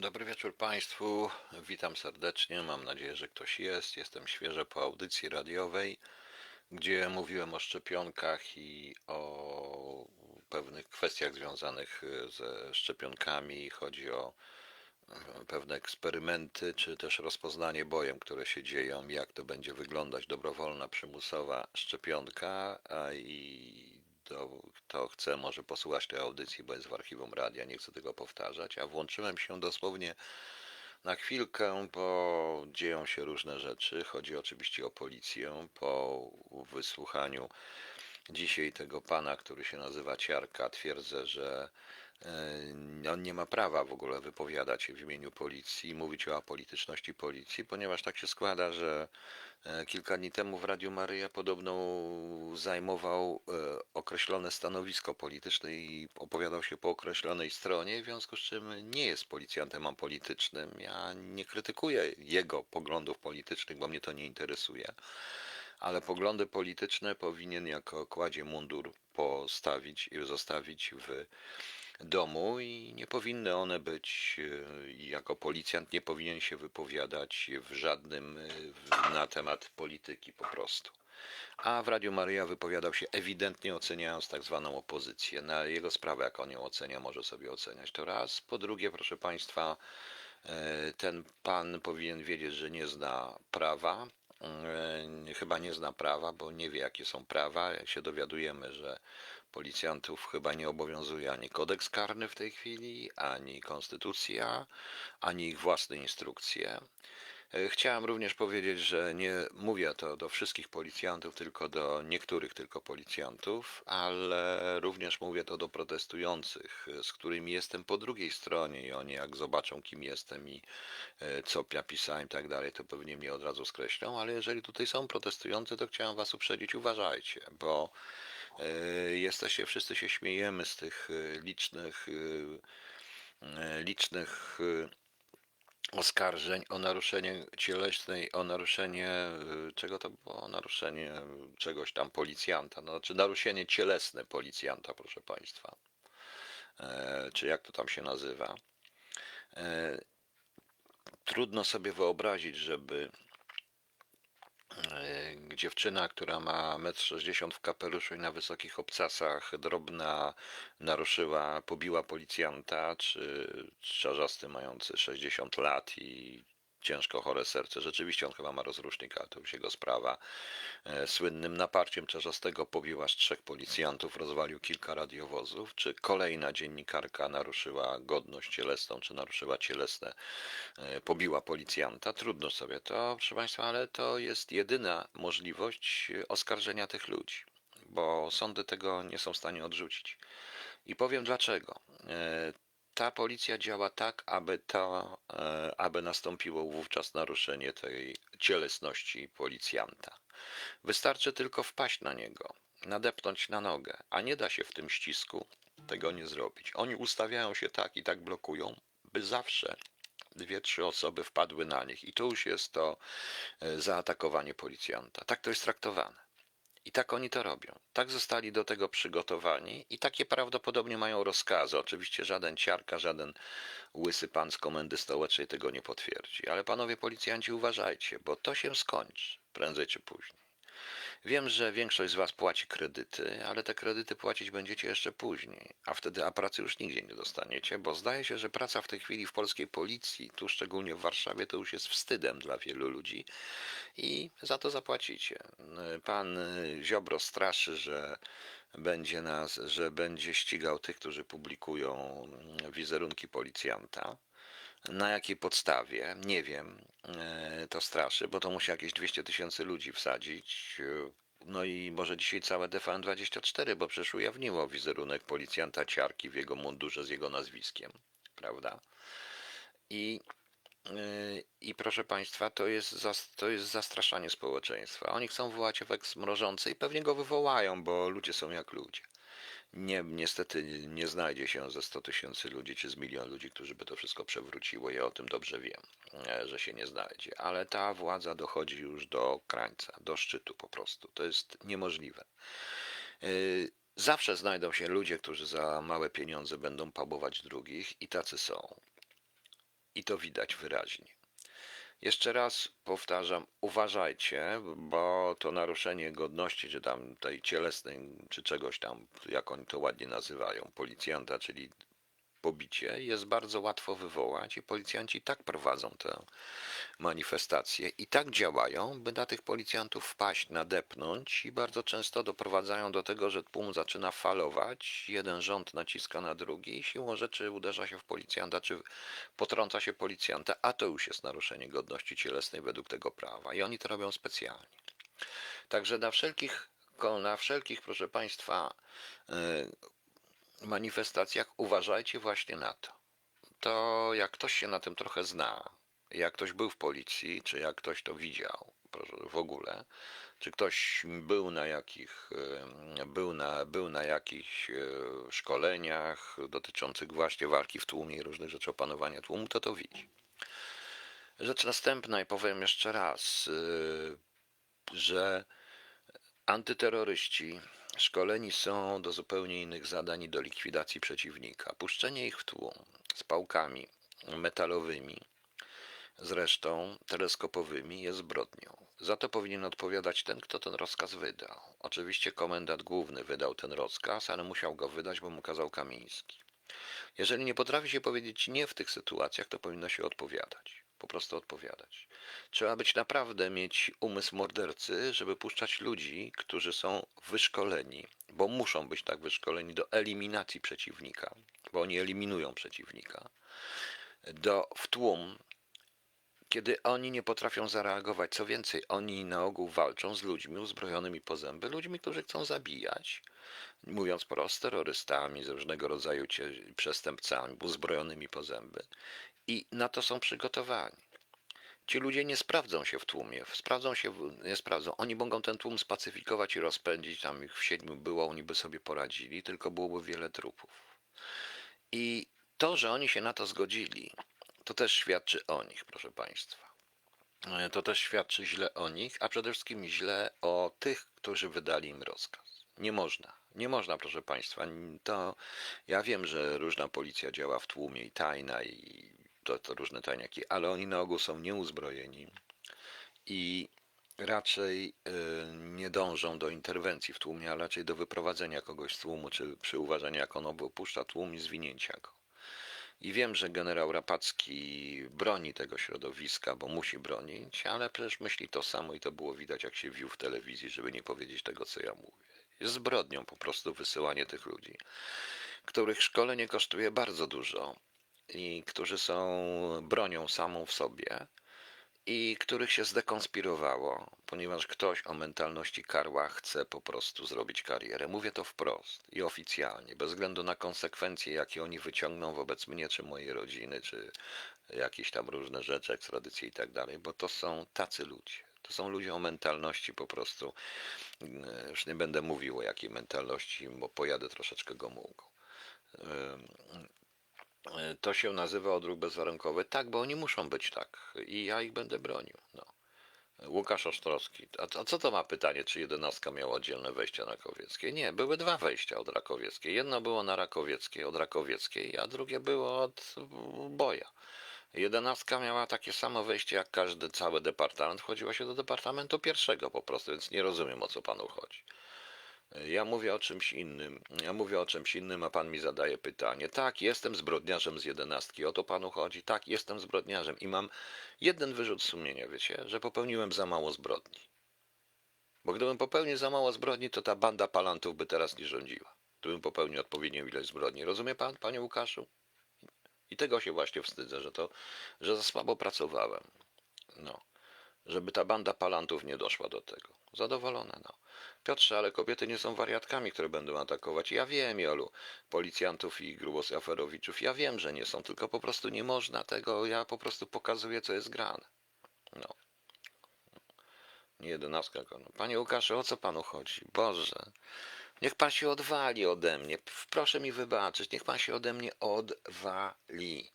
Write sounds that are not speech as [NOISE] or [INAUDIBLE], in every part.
Dobry wieczór Państwu. Witam serdecznie. Mam nadzieję, że ktoś jest. Jestem świeżo po audycji radiowej, gdzie mówiłem o szczepionkach i o pewnych kwestiach związanych ze szczepionkami. Chodzi o e, pewne eksperymenty, czy też rozpoznanie bojem, które się dzieją, jak to będzie wyglądać dobrowolna, przymusowa szczepionka, i to, kto chce, może posłuchać tej audycji, bo jest w archiwum radia, nie chcę tego powtarzać, a włączyłem się dosłownie na chwilkę, bo dzieją się różne rzeczy. Chodzi oczywiście o policję. Po wysłuchaniu dzisiaj tego pana, który się nazywa Ciarka, twierdzę, że on nie ma prawa w ogóle wypowiadać się w imieniu policji, mówić o apolityczności policji, ponieważ tak się składa, że E, Kilka dni temu w Radiu Maryja podobno zajmował e, określone stanowisko polityczne i opowiadał się po określonej stronie, w związku z czym nie jest policjantem apolitycznym. Ja nie krytykuję jego poglądów politycznych, bo mnie to nie interesuje, ale poglądy polityczne powinien jako kładzie mundur postawić i zostawić w domu i nie powinny one być, e, jako policjant nie powinien się wypowiadać w żadnym e, na temat polityki po prostu. A w Radiu Maryja wypowiadał się ewidentnie oceniając tak zwaną opozycję. Na jego sprawę, jak on ją ocenia, może sobie oceniać. To raz. Po drugie, proszę Państwa, e, ten pan powinien wiedzieć, że nie zna prawa. Chyba nie zna prawa, bo nie wie, jakie są prawa. Jak się dowiadujemy, że Policjantów chyba nie obowiązuje ani kodeks karny w tej chwili, ani konstytucja, ani ich własne instrukcje. E, Chciałem również powiedzieć, że nie mówię to do wszystkich policjantów, tylko do niektórych tylko policjantów, ale również mówię to do protestujących, z którymi jestem po drugiej stronie i oni jak zobaczą kim jestem i e, co ja i tak dalej, to pewnie mnie od razu skreślą, ale jeżeli tutaj są protestujący, to chciałem was uprzedzić, uważajcie, bo Jesteście, wszyscy się śmiejemy z tych e, licznych, e, e, licznych e, oskarżeń o naruszenie cielesnej, o naruszenie, e, czego to było? O naruszenie czegoś tam policjanta, no, znaczy naruszenie cielesne policjanta, proszę Państwa. E, Czy jak to tam się nazywa? E, Trudno sobie wyobrazić, żeby e, dziewczyna, która ma 1,60 m w kapeluszu i na wysokich obcasach, drobna, naruszyła, pobiła policjanta, czy czarzasty mający 60 lat i ciężko chore serce. Rzeczywiście on chyba ma rozrusznik, ale to już jego sprawa. E, Słynnym naparciem czarzastego pobił aż trzech policjantów, rozwalił kilka radiowozów. Czy kolejna dziennikarka naruszyła godność cielesną, czy naruszyła cielesne, e, pobiła policjanta? Trudno sobie to, proszę Państwa, ale to jest jedyna możliwość e, oskarżenia tych ludzi, bo sądy tego nie są w stanie odrzucić. I powiem dlaczego. Ta policja działa tak, aby, to, e, aby nastąpiło wówczas naruszenie tej cielesności policjanta. Wystarczy tylko wpaść na niego, nadepnąć na nogę, a nie da się w tym ścisku tego nie zrobić. Oni ustawiają się tak i tak blokują, by zawsze dwie, trzy osoby wpadły na nich i to już jest to e, zaatakowanie policjanta. Tak to jest traktowane. I tak oni to robią. Tak zostali do tego przygotowani i takie prawdopodobnie mają rozkazy. Oczywiście żaden ciarka, żaden łysy pan z komendy stołecznej tego nie potwierdzi. Ale panowie policjanci uważajcie, bo to się skończy prędzej czy później. Wiem, że większość z was płaci kredyty, ale te kredyty płacić będziecie jeszcze później, a wtedy a pracy już nigdzie nie dostaniecie, bo zdaje się, że praca w tej chwili w polskiej policji, tu szczególnie w Warszawie, to już jest wstydem dla wielu ludzi i za to zapłacicie. Pan y, Ziobro straszy, że będzie nas, że będzie ścigał tych, którzy publikują mm, wizerunki policjanta. Na jakiej podstawie? Nie wiem. E, To straszy, bo to musi jakieś 200 tysięcy ludzi wsadzić. E, No i może dzisiaj całe TVN24, bo przecież ujawniło wizerunek policjanta Ciarki w jego mundurze z jego nazwiskiem, prawda? I, yy, i proszę Państwa, to jest, to jest zastraszanie społeczeństwa. Oni chcą wywołać efekt mrożący i pewnie go wywołają, bo ludzie są jak ludzie. Nie, niestety nie znajdzie się ze 100 tysięcy ludzi czy z milion ludzi, którzy by to wszystko przewróciło. Ja o tym dobrze wiem, e, że się nie znajdzie. Ale ta władza dochodzi już do krańca, do szczytu po prostu. To jest niemożliwe. Y, Zawsze znajdą się ludzie, którzy za małe pieniądze będą pabować drugich i tacy są. I to widać wyraźnie. Jeszcze raz powtarzam, uważajcie, bo to naruszenie godności, czy tam tej cielesnej, czy czegoś tam, jak oni to ładnie nazywają, policjanta, czyli pobicie, jest bardzo łatwo wywołać i policjanci tak prowadzą tę manifestacje i tak działają, by na tych policjantów wpaść, nadepnąć i bardzo często doprowadzają do tego, że tłum zaczyna falować, jeden rząd naciska na drugi i siłą rzeczy uderza się w policjanta, czy potrąca się policjanta, a to już jest naruszenie godności cielesnej według tego prawa i oni to robią specjalnie. Także na wszelkich, na wszelkich proszę Państwa, y, manifestacjach uważajcie właśnie na to. To jak ktoś się na tym trochę zna, jak ktoś był w policji, czy jak ktoś to widział w ogóle, czy ktoś był na jakich, był na, był na jakichś e, szkoleniach dotyczących właśnie walki w tłumie i różnych rzeczy opanowania tłumu, to to widzi. Rzecz następna i powiem jeszcze raz, y, że antyterroryści szkoleni są do zupełnie innych zadań i do likwidacji przeciwnika. Puszczenie ich w tłum z pałkami metalowymi zresztą teleskopowymi jest zbrodnią. Za to powinien odpowiadać ten, kto ten rozkaz wydał. Oczywiście komendant główny wydał ten rozkaz, ale musiał go wydać, bo mu kazał Kamiński. Jeżeli nie potrafi się powiedzieć nie w tych sytuacjach, to powinno się odpowiadać. Po prostu odpowiadać. Trzeba być naprawdę mieć umysł mordercy, żeby puszczać ludzi, którzy są wyszkoleni, bo muszą być tak wyszkoleni do eliminacji przeciwnika, bo oni eliminują przeciwnika, do w tłum, kiedy oni nie potrafią zareagować. Co więcej, oni na ogół walczą z ludźmi uzbrojonymi po zęby, ludźmi, którzy chcą zabijać. Mówiąc prosto, terrorystami, z różnego rodzaju przestępcami uzbrojonymi po zęby. I na to są przygotowani. Ci ludzie nie sprawdzą się w tłumie, sprawdzą się, nie sprawdzą. Oni mogą ten tłum spacyfikować i rozpędzić, tam ich w siedmiu było, oni by sobie poradzili, tylko byłoby wiele trupów. I to, że oni się na to zgodzili, to też świadczy o nich, proszę Państwa. E, To też świadczy źle o nich, a przede wszystkim źle o tych, którzy wydali im rozkaz. Nie można, nie można, proszę Państwa. To ja wiem, że różna policja działa w tłumie i tajna i to, to różne tajniaki, ale oni na ogół są nieuzbrojeni i raczej e, nie dążą do interwencji w tłumie, a raczej do wyprowadzenia kogoś z tłumu, czy przy uważaniu, jak on opuszcza tłum i zwinięcia go. I wiem, że generał Rapacki broni tego środowiska, bo musi bronić, ale przecież myśli to samo i to było widać, jak się wił w telewizji, żeby nie powiedzieć tego, co ja mówię. Jest zbrodnią po prostu wysyłanie tych ludzi, których szkolenie kosztuje bardzo dużo i którzy są bronią samą w sobie i których się zdekonspirowało, ponieważ ktoś o mentalności karła chce po prostu zrobić karierę. Mówię to wprost i oficjalnie, bez względu na konsekwencje, jakie oni wyciągną wobec mnie, czy mojej rodziny, czy jakieś tam różne rzeczy, ekstradycje i tak dalej, bo to są tacy ludzie. To są ludzie o mentalności po prostu. e, Już nie będę mówił o jakiej mentalności, bo pojadę troszeczkę gomułką. To się nazywa odruch bezwarunkowy. Tak, bo oni muszą być tak. I ja ich będę bronił. No. Łukasz Ostrowski. A, a co to ma pytanie, czy jedenastka miała oddzielne wejścia na Rakowieckie? Nie, były dwa wejścia od Rakowieckiej. Jedno było na Rakowieckiej, od Rakowieckiej, a drugie było od Boja. Jedenastka miała takie samo wejście jak każdy cały departament. Wchodziło się do departamentu pierwszego po prostu, więc nie rozumiem o co panu chodzi. Ja mówię o czymś innym. Ja mówię o czymś innym, a pan mi zadaje pytanie. Tak, jestem zbrodniarzem z jedenastki. O to panu chodzi? Tak, jestem zbrodniarzem i mam jeden wyrzut sumienia, wiecie, że popełniłem za mało zbrodni. Bo gdybym popełnił za mało zbrodni, to ta banda palantów by teraz nie rządziła. Gdybym popełnił odpowiednią ilość zbrodni. Rozumie pan, panie Łukaszu? I tego się właśnie wstydzę, że to, że za słabo pracowałem. No. Żeby ta banda palantów nie doszła do tego. Zadowolone, no. Piotrze, ale kobiety nie są wariatkami, które będą atakować. Ja wiem, Jolu, policjantów i grubos aferowiczów. Ja wiem, że nie są, tylko po prostu nie można tego. Ja po prostu pokazuję, co jest grane. No. Nie jedenastka. No. Panie Łukaszu, o co panu chodzi? Boże. Niech pan się odwali ode mnie. Proszę mi wybaczyć. Niech pan się ode mnie odwali.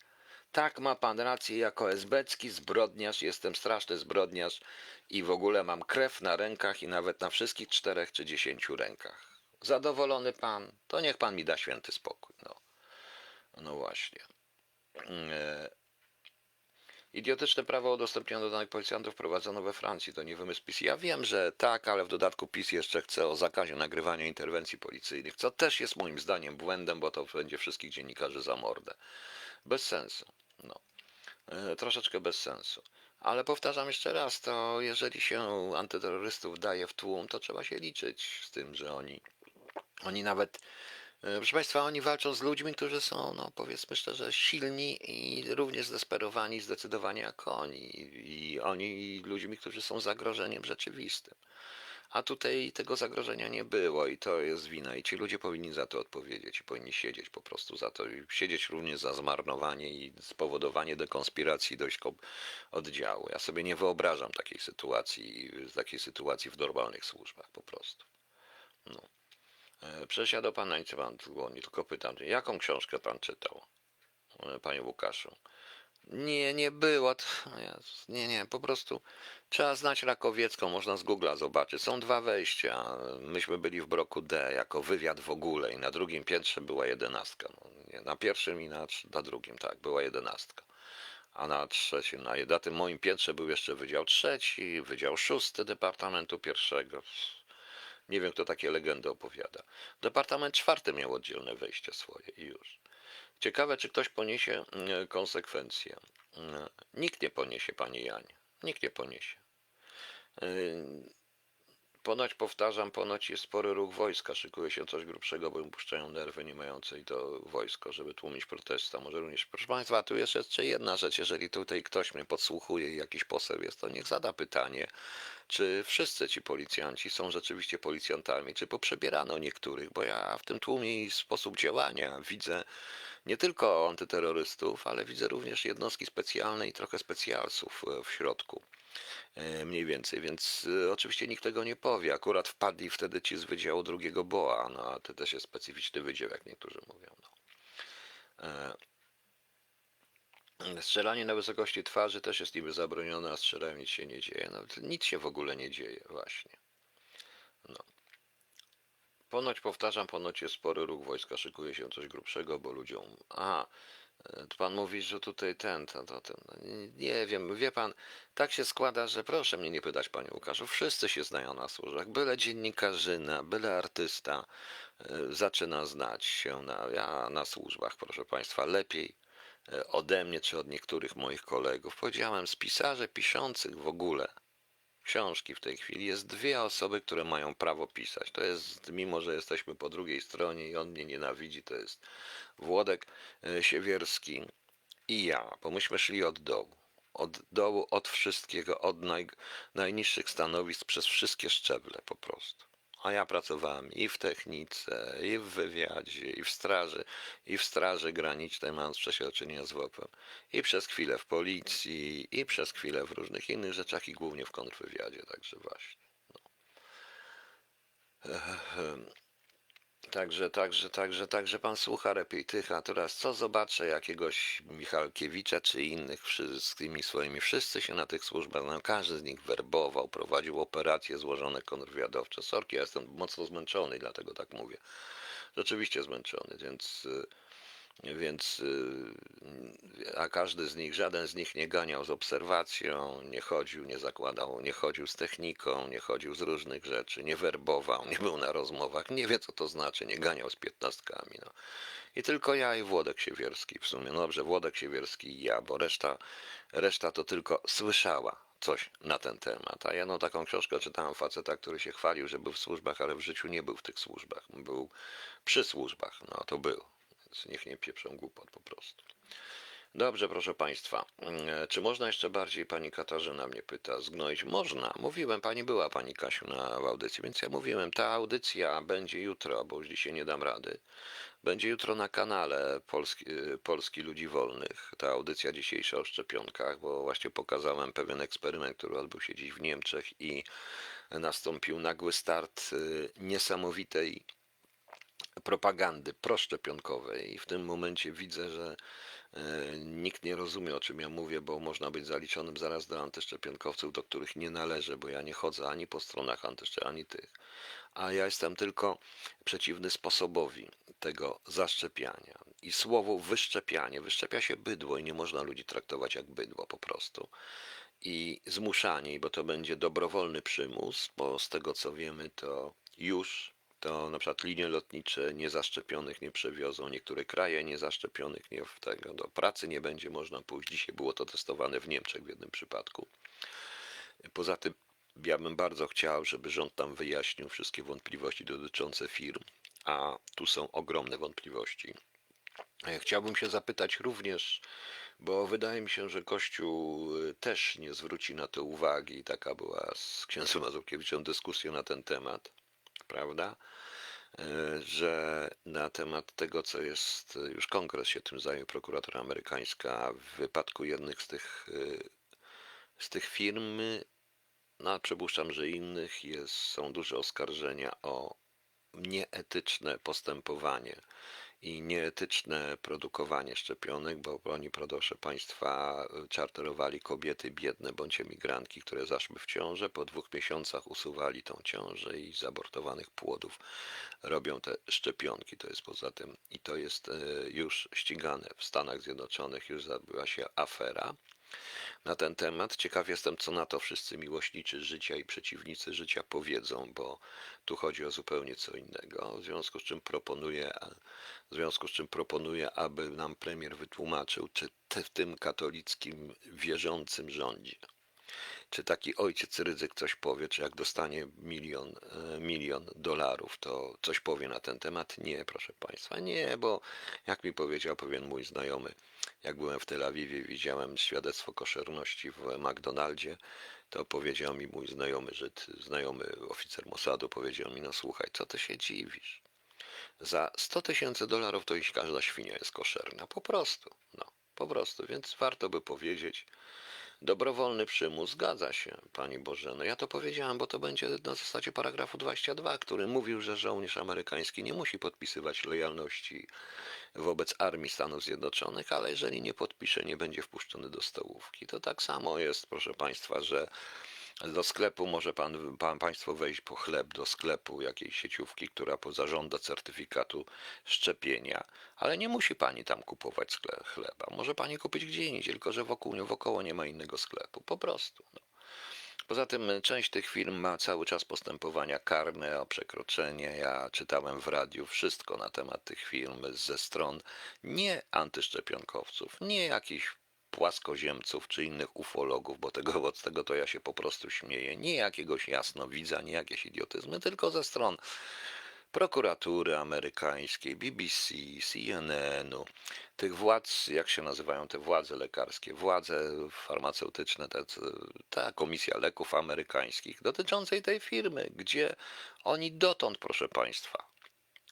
Tak, ma pan rację, jako esbecki zbrodniarz, jestem straszny zbrodniarz i w ogóle mam krew na rękach i nawet na wszystkich czterech czy dziesięciu rękach. Zadowolony pan? To niech pan mi da święty spokój. No, no właśnie. E, Idiotyczne prawo udostępniania danych policjantów wprowadzono we Francji, to nie wymysł PiS. Ja wiem, że tak, ale w dodatku PiS jeszcze chce o zakazie nagrywania interwencji policyjnych, co też jest moim zdaniem błędem, bo to będzie wszystkich dziennikarzy za mordę. Bez sensu. No. Troszeczkę bez sensu. Ale powtarzam jeszcze raz, to jeżeli się antyterrorystów daje w tłum, to trzeba się liczyć z tym, że oni, oni nawet, e, proszę Państwa, oni walczą z ludźmi, którzy są, no powiedzmy szczerze, silni i równie zdesperowani, zdecydowani jak oni. I oni ludźmi, którzy są zagrożeniem rzeczywistym. A tutaj tego zagrożenia nie było i to jest wina i ci ludzie powinni za to odpowiedzieć i powinni siedzieć po prostu za to i siedzieć również za zmarnowanie i spowodowanie dekonspiracji dość oddziału. Ja sobie nie wyobrażam takiej sytuacji, takiej sytuacji w normalnych służbach po prostu. No. E, Przecież ja do pana nic pan dzwoni, tylko pytam, jaką książkę pan czytał, e, panie Łukaszu? Nie, nie było. Nie, nie, po prostu trzeba znać Rakowiecką, można z Google'a zobaczyć. Są dwa wejścia. Myśmy byli w bloku D jako wywiad w ogóle i na drugim piętrze była jedenastka. No, nie, na pierwszym i na, na drugim, tak, była jedenastka. A na trzecim, na, na tym moim piętrze był jeszcze Wydział Trzeci, Wydział Szósty Departamentu Pierwszego. Nie wiem, kto takie legendy opowiada. Departament Czwarty miał oddzielne wejście swoje i już. Ciekawe, czy ktoś poniesie mm, konsekwencje. Mm, Nikt nie poniesie, panie Janie. Nikt nie poniesie. Ponoć, powtarzam, ponoć jest spory ruch wojska. Szykuje się coś grubszego, bo im puszczają nerwy nie mające i to wojsko, żeby tłumić protesta. Może również. Proszę Państwa, tu jest jeszcze jedna rzecz. Jeżeli tutaj ktoś mnie podsłuchuje i jakiś poseł jest, to niech zada pytanie, czy wszyscy ci policjanci są rzeczywiście policjantami, czy poprzebierano niektórych, bo ja w tym tłumie i sposób działania widzę nie tylko antyterrorystów, ale widzę również jednostki specjalne i trochę specjalsów e, w środku. E, Mniej więcej, więc e, oczywiście nikt tego nie powie. Akurat wpadli wtedy ci z Wydziału drugiego BOA, no a to też jest specyficzny wydział, jak niektórzy mówią. No. E, Strzelanie na wysokości twarzy też jest niby zabronione, a strzelają nic się nie dzieje. No, nic się w ogóle nie dzieje, właśnie. No. Ponoć, powtarzam, ponoć jest spory ruch wojska, szykuje się coś grubszego, bo ludziom... A, to pan mówi, że tutaj ten, to, to, ten. no Nie, nie wiem, wie pan, tak się składa, że proszę mnie nie pytać, panie Łukaszu, wszyscy się znają na służbach. Byle dziennikarzyna, byle artysta e, zaczyna znać się na, ja na służbach, proszę państwa, lepiej e, ode mnie czy od niektórych moich kolegów. Powiedziałem, z pisarzy piszących w ogóle książki w tej chwili jest dwie osoby, które mają prawo pisać. To jest, mimo że jesteśmy po drugiej stronie i on mnie nienawidzi, to jest Włodek e, Siewierski i ja, bo myśmy szli od dołu. Od dołu, od wszystkiego, od naj, najniższych stanowisk, przez wszystkie szczeble po prostu. A ja pracowałem i w technice, i w wywiadzie, i w straży, i w straży granicznej, mając przeświadczenia z WOP-em, i przez chwilę w policji, i przez chwilę w różnych innych rzeczach, i głównie w kontrwywiadzie, także właśnie. No. Także, także, także, także pan słucha lepiej tych, a teraz co zobaczę jakiegoś Michalkiewicza czy innych wszystkimi swoimi, wszyscy się na tych służbach znają, każdy z nich werbował, prowadził operacje złożone kontrwywiadowcze. Sorki, ja jestem mocno zmęczony, dlatego tak mówię. Rzeczywiście zmęczony, więc y, więc y, a każdy z nich, żaden z nich nie ganiał z obserwacją, nie chodził, nie zakładał, nie chodził z techniką, nie chodził z różnych rzeczy, nie werbował, nie był na rozmowach, nie wie co to znaczy, nie ganiał z piętnastkami. No. I tylko ja i Włodek Siewierski w sumie, no dobrze, Włodek Siewierski i ja, bo reszta, reszta to tylko słyszała coś na ten temat. A ja no taką książkę czytałem faceta, który się chwalił, że był w służbach, ale w życiu nie był w tych służbach. Był przy służbach, no to był. Więc niech nie pieprzą głupot po prostu. Dobrze, proszę Państwa. E, Czy można jeszcze bardziej, Pani Katarzyna mnie pyta, zgnoić? Można. Mówiłem, Pani była, Pani Kasiu, na audycji, więc ja mówiłem, ta audycja będzie jutro, bo już dzisiaj nie dam rady. Będzie jutro na kanale Polski, e, Polski Ludzi Wolnych. Ta audycja dzisiejsza o szczepionkach, bo właśnie pokazałem pewien eksperyment, który odbył się dziś w Niemczech i nastąpił nagły start e, niesamowitej propagandy proszczepionkowej i w tym momencie widzę, że e, nikt nie rozumie o czym ja mówię, bo można być zaliczonym zaraz do antyszczepionkowców, do których nie należę, bo ja nie chodzę ani po stronach antyszczepionkowców, ani tych. A ja jestem tylko przeciwny sposobowi tego zaszczepiania. i słowo wyszczepianie. Wyszczepia się bydło i nie można ludzi traktować jak bydło po prostu. I zmuszanie, bo to będzie dobrowolny przymus, bo z tego co wiemy, to już to na przykład linie lotnicze niezaszczepionych nie przewiozą, niektóre kraje niezaszczepionych nie tego, do pracy nie będzie można pójść. Dzisiaj było to testowane w Niemczech w jednym przypadku. Poza tym ja bym bardzo chciał, żeby rząd tam wyjaśnił wszystkie wątpliwości dotyczące firm, a tu są ogromne wątpliwości. Chciałbym się zapytać również, bo wydaje mi się, że Kościół y, też nie zwróci na to uwagi. Taka była z księdzem Mazurkiewiczem dyskusja na ten temat, prawda? E, Że na temat tego, co jest, już kongres się tym zajął, prokuratura amerykańska, w wypadku jednych z tych, y, z tych firm, no przypuszczam, że innych jest, są duże oskarżenia o nieetyczne postępowanie i nieetyczne produkowanie szczepionek, bo oni, proszę Państwa, czarterowali kobiety biedne bądź emigrantki, które zaszły w ciążę. Po dwóch miesiącach usuwali tą ciążę i z abortowanych płodów robią te szczepionki. To jest poza tym i to jest e, już ścigane w Stanach Zjednoczonych, już zabyła się afera na ten temat. Ciekaw jestem, co na to wszyscy miłośniczy życia i przeciwnicy życia powiedzą, bo tu chodzi o zupełnie co innego. W związku z czym proponuję, w związku z czym proponuję, aby nam premier wytłumaczył, czy te, w tym katolickim wierzącym rządzie, czy taki ojciec ryzyk coś powie, czy jak dostanie milion, e, milion dolarów, to coś powie na ten temat? Nie, proszę Państwa, nie, bo jak mi powiedział pewien mój znajomy, jak byłem w Tel Awiwie, widziałem świadectwo koszerności w McDonaldzie, to powiedział mi mój znajomy Żyd, znajomy oficer Mossadu, powiedział mi, no słuchaj, co ty się dziwisz? Za 100 tysięcy dolarów to iść każda świnia jest koszerna, po prostu, no, po prostu, więc warto by powiedzieć, Dobrowolny przymus, zgadza się, Pani Bożeno. Ja to powiedziałem, bo to będzie na zasadzie paragrafu 22, który mówił, że żołnierz amerykański nie musi podpisywać lojalności wobec armii Stanów Zjednoczonych, ale jeżeli nie podpisze, nie będzie wpuszczony do stołówki. To tak samo jest, proszę Państwa, że do sklepu może pan, pan Państwo wejść po chleb do sklepu jakiejś sieciówki, która zażąda certyfikatu szczepienia, ale nie musi Pani tam kupować chleba. Może Pani kupić gdzie indziej, tylko że wokół, wokoło nie ma innego sklepu. Po prostu. No. Poza tym y, część tych firm ma cały czas postępowania karne o przekroczenie. Ja czytałem w radiu wszystko na temat tych firm ze stron nie antyszczepionkowców, nie jakichś płaskoziemców czy innych ufologów, bo tego, od tego to ja się po prostu śmieję. Nie jakiegoś jasnowidza, nie jakieś idiotyzmy, tylko ze stron prokuratury amerykańskiej, BBC, CNN-u, tych władz, jak się nazywają te władze lekarskie, władze farmaceutyczne, ta komisja leków amerykańskich dotyczącej tej firmy, gdzie oni dotąd, proszę Państwa,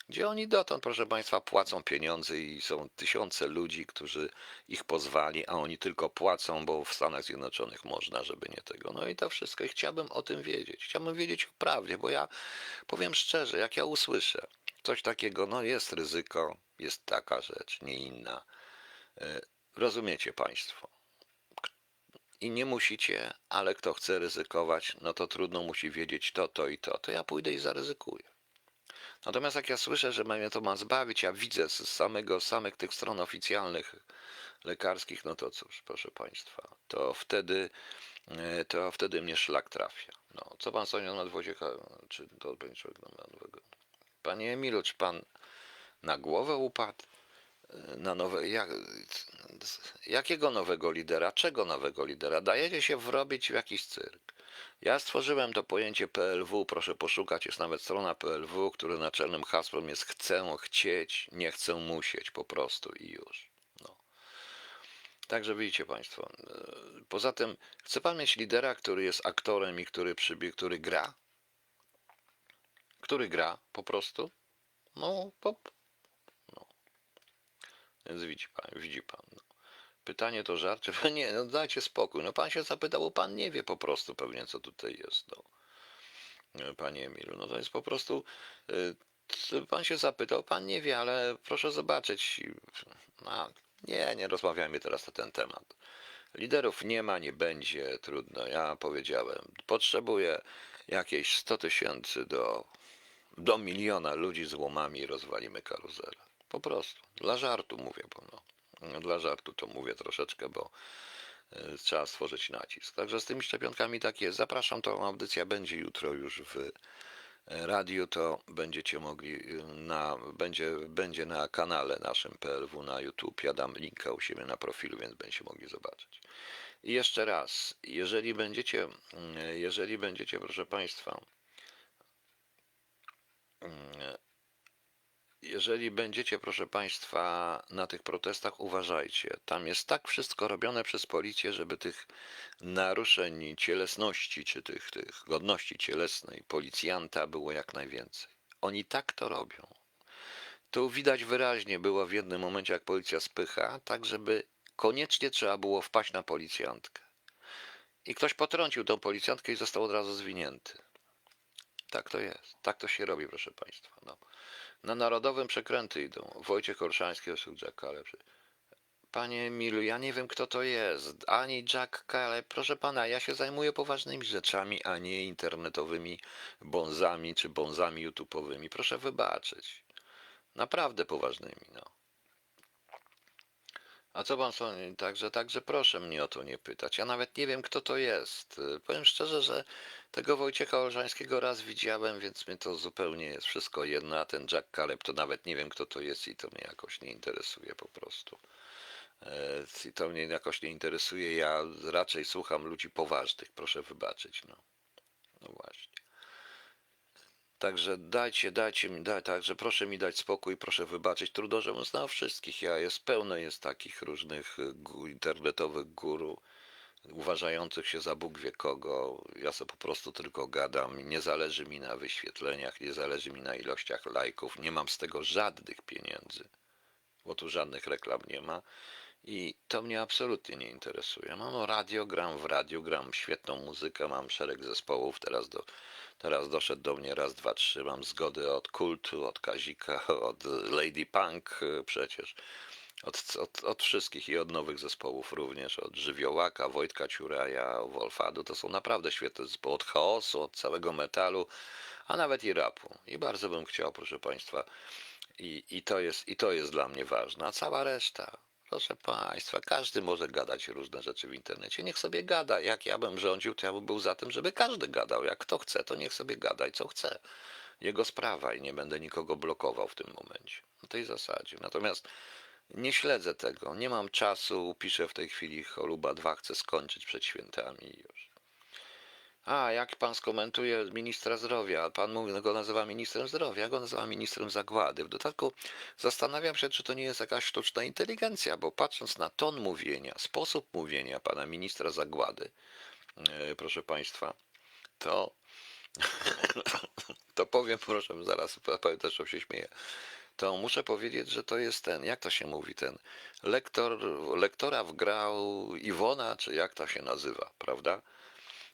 gdzie oni dotąd, proszę Państwa, płacą pieniądze i są tysiące ludzi, którzy ich pozwali, a oni tylko płacą, bo w Stanach Zjednoczonych można, żeby nie tego. No i to wszystko. I chciałbym o tym wiedzieć. Chciałbym wiedzieć o prawdzie, bo ja powiem szczerze, jak ja usłyszę coś takiego, no jest ryzyko, jest taka rzecz, nie inna. E, Rozumiecie Państwo? I nie musicie, ale kto chce ryzykować, no to trudno musi wiedzieć to, to i to. To ja pójdę i zaryzykuję. Natomiast jak ja słyszę, że mnie to ma zbawić, ja widzę z samego, samych tych stron oficjalnych lekarskich, no to cóż, proszę Państwa, to wtedy, e, to wtedy mnie szlak trafia. No, co Pan sądzi na Wojciecha, czy to będzie nowego? Panie Emilu, czy Pan na głowę upadł? E, Na nowe, jak, jakiego nowego lidera? Czego nowego lidera? Dajecie się wrobić w jakiś cyrk. Ja stworzyłem to pojęcie PLW, proszę poszukać, jest nawet strona PLW, które naczelnym hasłem jest chcę chcieć, nie chcę musieć, po prostu i już. No. Także widzicie Państwo. e, Poza tym, chce Pan mieć lidera, który jest aktorem i który przybie, który gra? Który gra po prostu? No, pop. No. Więc widzi Pan, widzi Pan. No. Pytanie to żart, czy nie, no dajcie spokój. No pan się zapytał, bo pan nie wie po prostu pewnie, co tutaj jest. No. E, Panie Emilu, no to jest po prostu. c- Pan się zapytał, pan nie wie, ale proszę zobaczyć. No, nie, nie rozmawiajmy teraz na ten temat. Liderów nie ma, nie będzie, trudno. Ja powiedziałem, potrzebuję jakieś 100 tysięcy do, do miliona ludzi z łomami i rozwalimy karuzelę. Po prostu. Dla żartu mówię, bo no, dla żartu to mówię troszeczkę, bo y, trzeba stworzyć nacisk. Także z tymi szczepionkami tak jest. Zapraszam, to audycja będzie jutro już w y, radiu, to będziecie mogli y, na, będzie, będzie na kanale naszym PLW na YouTube. Ja dam linka u siebie na profilu, więc będziecie mogli zobaczyć. I jeszcze raz, jeżeli będziecie, y, jeżeli będziecie, proszę Państwa, y, jeżeli będziecie, proszę Państwa, na tych protestach, uważajcie. Tam jest tak wszystko robione przez policję, żeby tych naruszeń cielesności, czy tych, tych godności cielesnej policjanta było jak najwięcej. Oni tak to robią. Tu widać wyraźnie było w jednym momencie, jak policja spycha, tak żeby koniecznie trzeba było wpaść na policjantkę. I ktoś potrącił tą policjantkę i został od razu zwinięty. Tak to jest. Tak to się robi, proszę Państwa. No. Na narodowym przekręty idą. Wojciech Olszański, Osób Jack Caleb. Panie Milu, ja nie wiem kto to jest. Ani Jack Caleb. Proszę pana, ja się zajmuję poważnymi rzeczami, a nie internetowymi bonzami czy bonzami YouTube'owymi. Proszę wybaczyć. Naprawdę poważnymi, no. A co pan sądzi? Także, także proszę mnie o to nie pytać. Ja nawet nie wiem, kto to jest. Powiem szczerze, że tego Wojciecha Olżańskiego raz widziałem, więc mnie to zupełnie jest wszystko jedno, a ten Jack Caleb to nawet nie wiem, kto to jest i to mnie jakoś nie interesuje po prostu. E, I to mnie jakoś nie interesuje. Ja raczej słucham ludzi poważnych, proszę wybaczyć. No, no właśnie. Także dajcie, dajcie mi, daj, także proszę mi dać spokój, proszę wybaczyć. Trudno, żebym znał wszystkich. Ja jest pełno jest takich różnych internetowych guru, uważających się za Bóg wie kogo. Ja sobie po prostu tylko gadam. Nie zależy mi na wyświetleniach, nie zależy mi na ilościach lajków. Nie mam z tego żadnych pieniędzy, bo tu żadnych reklam nie ma. I to mnie absolutnie nie interesuje. Mam radio, gram w radiu, gram świetną muzykę, mam szereg zespołów. Teraz, do, teraz doszedł do mnie raz, dwa, trzy. Mam zgody od Kultu, od Kazika, [LAUGHS] od Lady Punk y, przecież. Od, od, od wszystkich i od nowych zespołów również, od Żywiołaka, Wojtka Ciuraja, Wolfadu, to są naprawdę świetne zespoły, od chaosu, od całego metalu, a nawet i rapu. I bardzo bym chciał, proszę Państwa, i, i, to jest, i to jest dla mnie ważne, a cała reszta, proszę Państwa, każdy może gadać różne rzeczy w internecie, niech sobie gada, jak ja bym rządził, to ja bym był za tym, żeby każdy gadał, jak kto chce, to niech sobie gada i co chce. Jego sprawa i nie będę nikogo blokował w tym momencie, na tej zasadzie. Natomiast nie śledzę tego, nie mam czasu, piszę w tej chwili Choluba 2, chcę skończyć przed świętami już. A, jak pan skomentuje ministra zdrowia? Pan mówi, go nazywa ministrem zdrowia, go nazywam ministrem zagłady. W dodatku zastanawiam się, czy to nie jest jakaś sztuczna inteligencja, bo patrząc na ton mówienia, sposób mówienia pana ministra zagłady, e, proszę państwa, to, [COUGHS] to powiem, proszę, zaraz też, że się śmieję to muszę powiedzieć, że to jest ten, jak to się mówi, ten lektor, lektora wgrał Iwona, czy jak to się nazywa, prawda?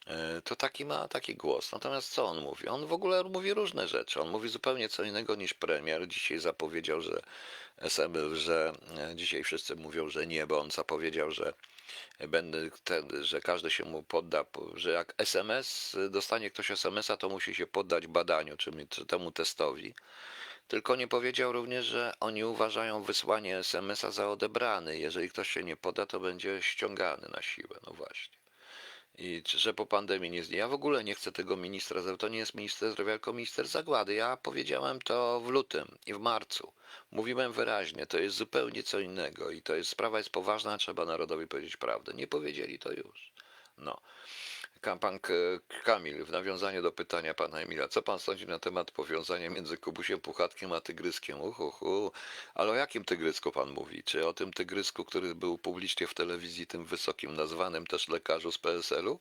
E, To taki ma taki głos. Natomiast co on mówi? On w ogóle mówi różne rzeczy. On mówi zupełnie co innego niż premier. Dzisiaj zapowiedział, że SM, że e, dzisiaj wszyscy mówią, że nie, bo on zapowiedział, że będę ten, że każdy się mu podda, że jak SMS dostanie ktoś SMS-a, to musi się poddać badaniu, czyli temu testowi. Tylko nie powiedział również, że oni uważają wysłanie SMS-a za odebrany. Jeżeli ktoś się nie poda, to będzie ściągany na siłę. No właśnie. I że po pandemii nie znie. Ja w ogóle nie chcę tego ministra zdrowia. To nie jest minister zdrowia, tylko minister zagłady. Ja powiedziałem to w lutym i w marcu. Mówiłem wyraźnie, to jest zupełnie co innego i to jest sprawa jest poważna, trzeba narodowi powiedzieć prawdę. Nie powiedzieli to już. No. Pan K- Kamil, w nawiązaniu do pytania pana Emila, co pan sądzi na temat powiązania między Kubusiem Puchatkiem a Tygryskiem? Uhuhu. Ale o jakim Tygrysku pan mówi? Czy o tym Tygrysku, który był publicznie w telewizji, tym wysokim, nazwanym też lekarzu z PSL-u?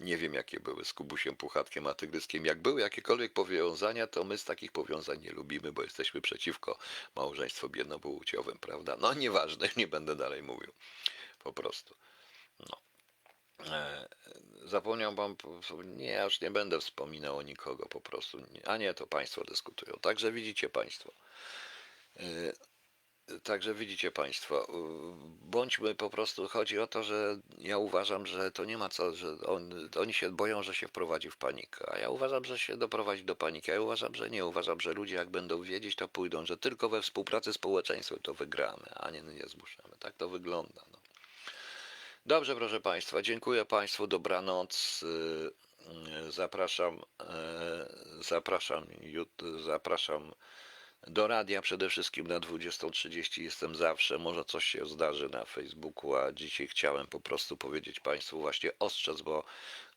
Nie wiem, jakie były z Kubusiem Puchatkiem a Tygryskiem. Jak były jakiekolwiek powiązania, to my z takich powiązań nie lubimy, bo jesteśmy przeciwko małżeństwu biednopłciowym, prawda? No nieważne, [LAUGHS] nie będę dalej mówił. Po prostu. No. E, Zapomniał pan, nie, już nie będę wspominał o nikogo po prostu, a nie, to państwo dyskutują. Także widzicie państwo, e, Także widzicie Państwo, y, bądźmy po prostu, chodzi o to, że ja uważam, że to nie ma co, że on, oni się boją, że się wprowadzi w panikę, a ja uważam, że się doprowadzi do paniki, a ja uważam, że nie, uważam, że ludzie jak będą wiedzieć, to pójdą, że tylko we współpracy społeczeństwem to wygramy, a nie, nie zmuszamy. Tak to wygląda. No. Dobrze, proszę Państwa, dziękuję Państwu, dobranoc. y, y, Zapraszam, e, zapraszam, zapraszam do radia przede wszystkim na 20.30 jestem zawsze. Może coś się zdarzy na Facebooku, a dzisiaj chciałem po prostu powiedzieć Państwu właśnie ostrzec, bo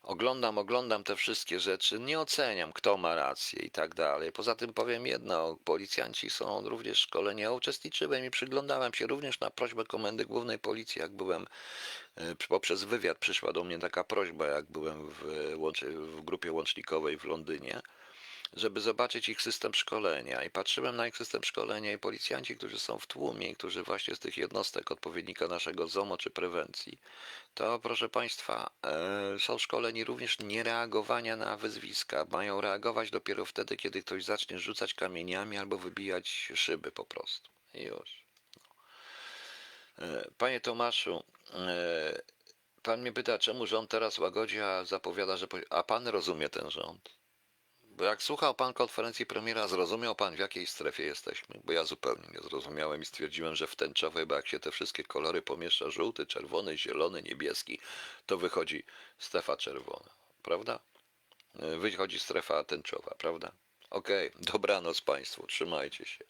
oglądam, oglądam te wszystkie rzeczy, nie oceniam, kto ma rację i tak dalej. Poza tym powiem jedno, policjanci są również szkoleni. Ja uczestniczyłem i przyglądałem się również na prośbę Komendy Głównej Policji, jak byłem e, poprzez wywiad przyszła do mnie taka prośba, jak byłem w, w grupie łącznikowej w Londynie żeby zobaczyć ich system szkolenia. I patrzyłem na ich system szkolenia i policjanci, którzy są w tłumie, którzy właśnie z tych jednostek odpowiednika naszego ZOMO czy prewencji, to proszę Państwa, e, są szkoleni również niereagowania na wyzwiska. Mają reagować dopiero wtedy, kiedy ktoś zacznie rzucać kamieniami albo wybijać szyby po prostu. Już. E, Panie Tomaszu, e, pan mnie pyta, czemu rząd teraz łagodzi, a zapowiada, że... A pan rozumie ten rząd? Jak słuchał pan konferencji premiera, zrozumiał pan w jakiej strefie jesteśmy? Bo ja zupełnie nie zrozumiałem i stwierdziłem, że w tęczowej, bo jak się te wszystkie kolory pomieszcza, żółty, czerwony, zielony, niebieski, to wychodzi strefa czerwona, prawda? Wychodzi strefa tęczowa, prawda? Okej, dobranoc państwu, trzymajcie się.